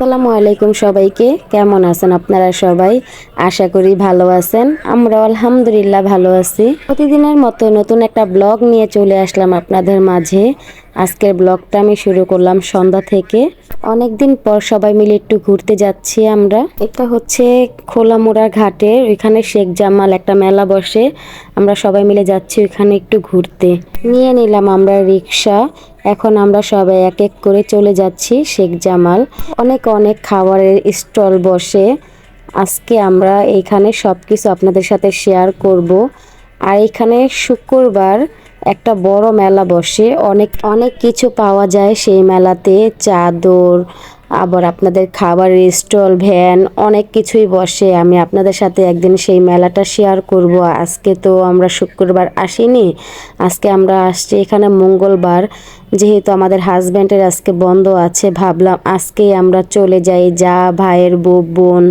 আসসালামু আলাইকুম সবাইকে। কেমন আছেন আপনারা সবাই? আশা করি ভালো আছেন। আমরা আলহামদুলিল্লাহ ভালো আছি। প্রতিদিনের মতো নতুন একটা ব্লগ নিয়ে চলে আসলাম আপনাদের মাঝে। আজকের ব্লগটা আমি শুরু করলাম সন্ধ্যা থেকে। অনেকদিন পর সবাই মিলে একটু ঘুরতে যাচ্ছি আমরা। এটা হচ্ছে খোলামোড়া ঘাটে ওইখানে শেখ জামাল একটা মেলা বসে। আমরা সবাই মিলে যাচ্ছি ওইখানে একটু ঘুরতে। নিয়ে নিলাম আমরা রিক্সা। এখন আমরা সবাই এক এক করে চলে যাচ্ছি শেখ জামাল। অনেক অনেক খাবারের স্টল বসে। আজকে আমরা এইখানে সব কিছু আপনাদের সাথে শেয়ার করব। আর এখানে শুক্রবার একটা বড় মেলা বসে। অনেক অনেক কিছু পাওয়া যায় সেই মেলাতে। চাদর, আবার আপনাদের খাবারের স্টল, ভ্যান, অনেক কিছুই বসে। আমি আপনাদের সাথে একদিন সেই মেলাটা শেয়ার করব। আজকে তো আমরা শুক্রবার আসিনি। আজকে আমরা আসছি এখানে মঙ্গলবার। যেহেতু আমাদের হাজব্যান্ডের আজকে বন্ধ আছে, ভাবলাম আজকেই আমরা চলে যাই, যা ভাইয়ের বউ, বোন,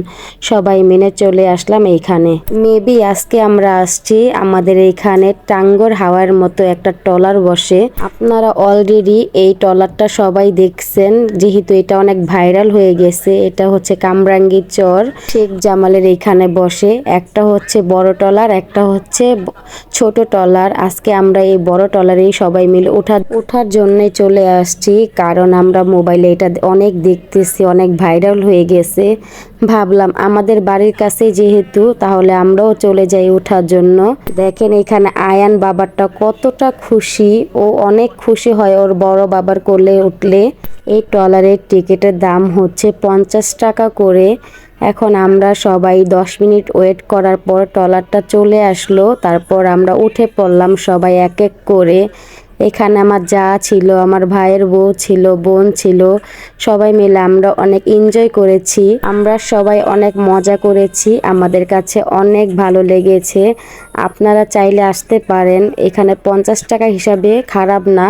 সবাই মেনে চলে আসলাম এইখানে। মেবি আজকে আমরা আসছি আমাদের এইখানে টাঙ্গর হাওয়ার মতো একটা টলার বসে। আপনারা অলরেডি এই টলারটা সবাই দেখছেন, যেহেতু এটা অনেক ভাইরাল হয়ে গেছে, এটা হচ্ছে কামরাঙ্গি চর। শেখ জামালের এইখানে বসে, একটা হচ্ছে বড় টলার একটা হচ্ছে ছোট টলার আজকে আমরা এই বড় টলারেই সবাই মিলে ওঠার ওঠার জন্যই চলে আসছি, কারণ আমরা মোবাইলে এটা অনেক দেখতেছি, অনেক ভাইরাল হয়ে গেছে। ভাবলাম আমাদের বাড়ির কাছে যেহেতু, তাহলে আমরাও চলে যাই ওঠার জন্য। দেখেন এখানে আয়ান বাবারটা কতটা খুশি, ও অনেক খুশি হয় ওর বড় বাবার কোলে উঠলে। এই ট্রলারের টিকিটের দাম হচ্ছে পঞ্চাশ টাকা করে। এখন আমরা সবাই দশ মিনিট ওয়েট করার পর ট্রলারটা চলে আসলো, তারপর আমরা উঠে পড়লাম সবাই এক এক করে। এখানে আমার যা ছিল, আমার ভাইয়ের বউ ছিল, বোন ছিল, সবাই মিলে আমরা অনেক এনজয় করেছি। আমরা সবাই অনেক মজা করেছি। আমাদের কাছে অনেক ভালো লেগেছে। আপনারা চাইলে আসতে পারেন। এখানে পঞ্চাশ টাকা হিসাবে খারাপ না।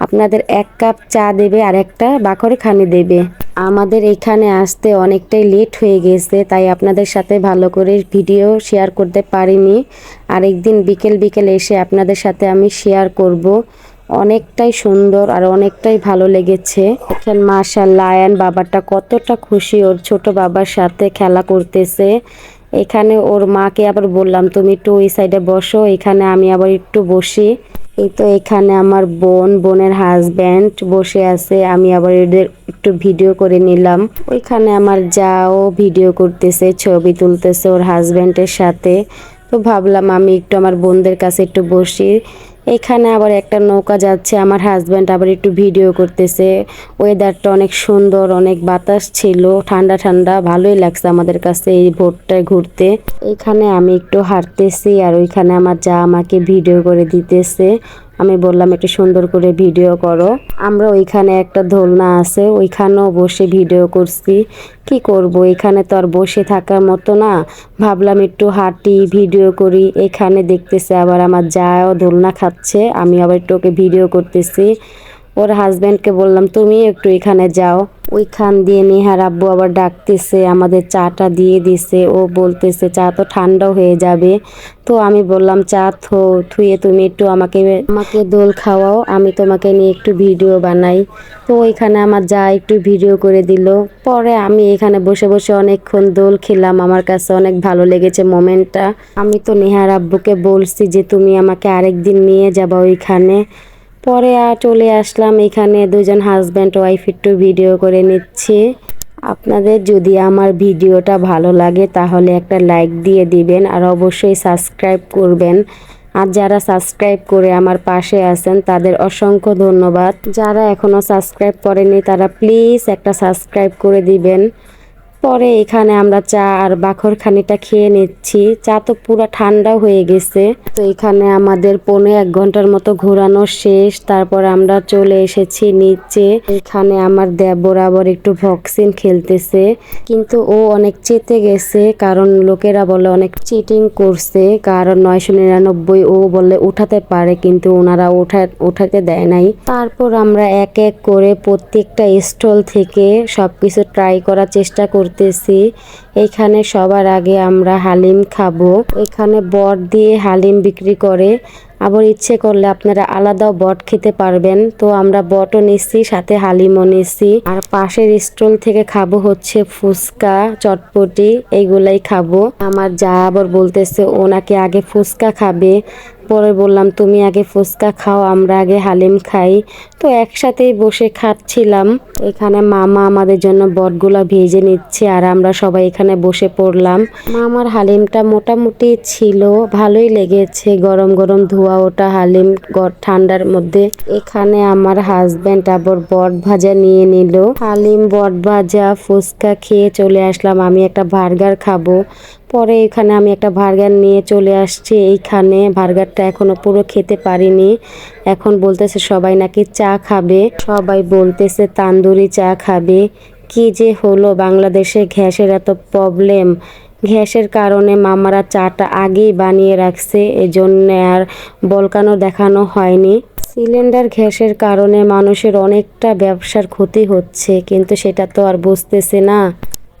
আপনাদের এক কাপ চা দেবে আর একটা বাখরে খানি দেবে। আমাদের এখানে আসতে অনেকটাই লেট হয়ে গেছে, তাই আপনাদের সাথে ভালো করে ভিডিও শেয়ার করতে পারিনি। আরেকদিন বিকেল বিকেল এসে আপনাদের সাথে আমি শেয়ার করব। অনেকটাই সুন্দর আর অনেকটাই ভালো লেগেছে। এখানে মাশাল্লাহ আয়ান বাবাটা কতটা খুশি ওর ছোট বাবার সাথে খেলা করতেছে। এখানে ওর মাকে আবার বললাম, তুমি একটু ওই সাইডে বসো, এখানে আমি আবার একটু বসি। এই তো এখানে আমার বোন, বোনের হাজব্যান্ড বসে আছে, আমি আবার এদের একটু ভিডিও করে নিলাম। ওইখানে আমার যাও ভিডিও করতেছে, ছবি তুলতেছে ওর হাজব্যান্ডের সাথে। তো ভাবলাম আমি একটু আমার বোনদের কাছে একটু বসি। এখানে আবার একটা নৌকা যাচ্ছে, আমার হাজব্যান্ড আবার একটু ভিডিও করতেছে। ওয়েদারটা অনেক সুন্দর, অনেক বাতাস ছিল, ঠান্ডা ঠান্ডা, ভালোই লাগছে আমাদের কাছে এই ভোটটায় ঘুরতে। এখানে আমি একটু হাঁটতেছি আর ওইখানে আমার যা আমাকে ভিডিও করে দিতেছে। আমি বললাম, একটু সুন্দর করে ভিডিও করো। আমরা ওইখানে একটা দোলনা আছে, ওইখানেও বসে ভিডিও করছি। কি করব? এখানে তো আর বসে থাকার মতো না। ভাবলাম একটু হাঁটি, ভিডিও করি। এখানে দেখতেছে আবার আমার যাও দোলনা খাচ্ছে, আমি আবার একটু ওকে ভিডিও করতেছি। ওর হাজব্যান্ডকে বললাম, তুমি একটু এখানে যাও। ওইখান দিয়ে নেহার আব্বু আবার ডাকতেছে, আমাদের চাটা দিয়ে দিছে। ও বলতেছে, চা তো ঠান্ডা হয়ে যাবে। তো আমি বললাম, চা থো, থুয়ে তুমি একটু আমাকে আমাকে দোল খাওয়াও, আমি তোমাকে নিয়ে একটু ভিডিও বানাই। তো ওইখানে আমার যা একটু ভিডিও করে দিল। পরে আমি এখানে বসে বসে অনেকক্ষণ দোল খেলাম। আমার কাছে অনেক ভালো লেগেছে মোমেন্টটা। আমি তো নেহার আব্বুকে বলছি যে, তুমি আমাকে আরেকদিন নিয়ে যাবা ওইখানে। পরে আর চলে আসলাম এখানে দুজন হাজব্যান্ড ওয়াইফ একটু ভিডিও করে নিচ্ছি। আপনাদের যদি আমার ভিডিওটা ভালো লাগে তাহলে একটা লাইক দিয়ে দিবেন আর অবশ্যই সাবস্ক্রাইব করবেন। আর যারা সাবস্ক্রাইব করে আমার পাশে আছেন, তাদের অসংখ্য ধন্যবাদ। যারা এখনও সাবস্ক্রাইব করেনি তারা প্লিজ একটা সাবস্ক্রাইব করে দিবেন। পরে এখানে আমরা চা আর বাখর খানিটা খেয়ে নিচ্ছি। চা তো পুরো ঠান্ডা হয়ে গেছে। তো এখানে আমাদের পৌনে এক ঘণ্টার মতো ঘোরানো শেষ। তারপর আমরা চলে এসেছি নিচে। এখানে আমার দেব বরাবর একটু ভক্সিন খেলতেছে। কিন্তু ও অনেক চেতে গেছে, কারণ লোকেরা বলে অনেক চিটিং করছে। কারণ নয়শো নিরানব্বই ও বলে উঠাতে পারে, কিন্তু ওনারা ওঠা উঠাতে দেয় নাই। তারপর আমরা এক এক করে প্রত্যেকটা স্টল থেকে সবকিছু ট্রাই করার চেষ্টা করতেছি। এখানে সবার আগে আমরা হালিম খাব। এখানে বট দিয়ে হালিম বিক্রি করে। আবার ইচ্ছে করলে আপনারা আলাদাও বট খেতে পারবেন। তো আমরা বটও নিচ্ছি সাথে হালিমও নিচ্ছি আর পাশের স্টল থেকে খাব হচ্ছে ফুচকা, চটপটি এইগুলাই খাব। আমার যা আবার বলতেছে, ও নাকি আগে ফুচকা খাবে। পরে বললাম, তুমি আগে ফুচকা খাও, আমরা আগে হালিম খাই। তো একসাথেই বসে খাচ্ছিলাম। এখানে মামা আমাদের জন্য বটগুলা ভেজে নিচ্ছে আর আমরা সবাই এখানে বসে পড়লাম। মামার হালিমটা মোটামুটি ছিল, ভালোই লেগেছে। গরম গরম ধোয়া ওটা হালিম ঠান্ডার মধ্যে। এখানে আমার হাজব্যান্ড আবার বট ভাজা নিয়ে নিল। হালিম বট ভাজা, ফুচকা খেয়ে চলে আসলাম। আমি একটা বার্গার খাব। পরে এখানে আমি একটা বার্গার নিয়ে চলে আসছি। এইখানে বার্গারটা এখনও পুরো খেতে পারিনি। এখন বলতেছে সবাই নাকি চা খাবে। সবাই বলতেছে তান্দুরি চা খাবে। কি যে হলো বাংলাদেশে গ্যাসের এত প্রবলেম গ্যাসের কারণে মামারা চাটা আগেই বানিয়ে রাখছে, এজন্য আর বলকানো দেখানো হয়নি। সিলিন্ডার গ্যাসের কারণে মানুষের অনেকটা ব্যবসার ক্ষতি হচ্ছে, কিন্তু সেটা তো আর বুঝতেছে না।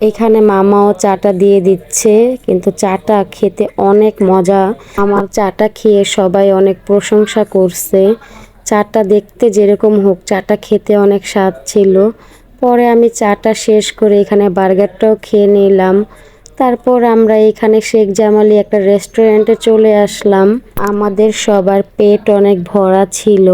এখানে মামাও চাটা দিয়ে দিচ্ছে, কিন্তু চাটা খেতে অনেক মজা। আমার চাটা খেয়ে সবাই অনেক প্রশংসা করছে। চাটা দেখতে যেরকম হোক, চাটা খেতে অনেক স্বাদ ছিল। পরে আমি চাটা শেষ করে এখানে বার্গারটাও খেয়ে নিলাম। তারপর আমরা এখানে শেখ জামালি একটা রেস্টুরেন্টে চলে আসলাম। আমাদের সবার পেট অনেক ভরা ছিল।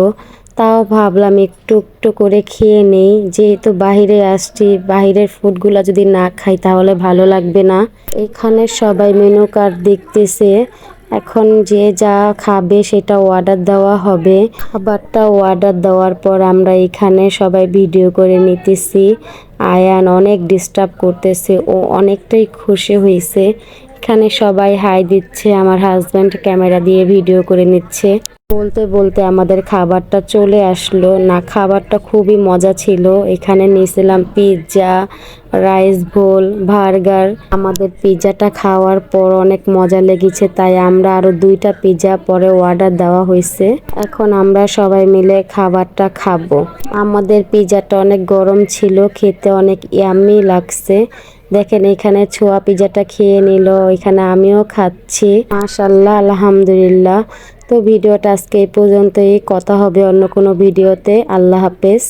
তাও ভাবলাম একটু একটু করে খেয়ে নেই। যেহেতু বাইরে আসছি, বাইরের ফুডগুলো যদি না খাই তাহলে ভালো লাগবে না। এখানে সবাই মেনু কার্ড দেখতেছে। এখন যে যা খাবে সেটা অর্ডার দেওয়া হবে। খাবারটা অর্ডার দেওয়ার পর আমরা এখানে সবাই ভিডিও করে নিতেছি। আয়ান অনেক ডিস্টার্ব করতেছে, ও অনেকটাই খুশি হয়েছে। এখানে সবাই হাই দিচ্ছে, আমার হাজব্যান্ড ক্যামেরা দিয়ে ভিডিও করে নিচ্ছে। বলতে বলতে আমাদের খাবারটা চলে আসলো। না, খাবারটা খুবই মজা ছিল। এখানে নিয়েছিলাম পিৎজা, রাইস বোল, বার্গার। আমাদের পিৎজাটা খাওয়ার পর অনেক মজা লেগেছে, তাই আমরা আরও দুইটা পিৎজা পরে অর্ডার দেওয়া হয়েছে। এখন আমরা সবাই মিলে খাবারটা খাব। আমাদের পিৎজাটা অনেক গরম ছিল, খেতে অনেক ইয়ামি লাগছে। দেখেন, এখানে ছোয়া পিজাটা খেয়ে নিল, এখানে আমিও খাচ্ছি। মাশাল্লাহ আলহামদুলিল্লাহ। তো ভিডিওটা আজকে এই পর্যন্তই। কথা হবে অন্য কোনো ভিডিওতে। আল্লাহ হাফেজ।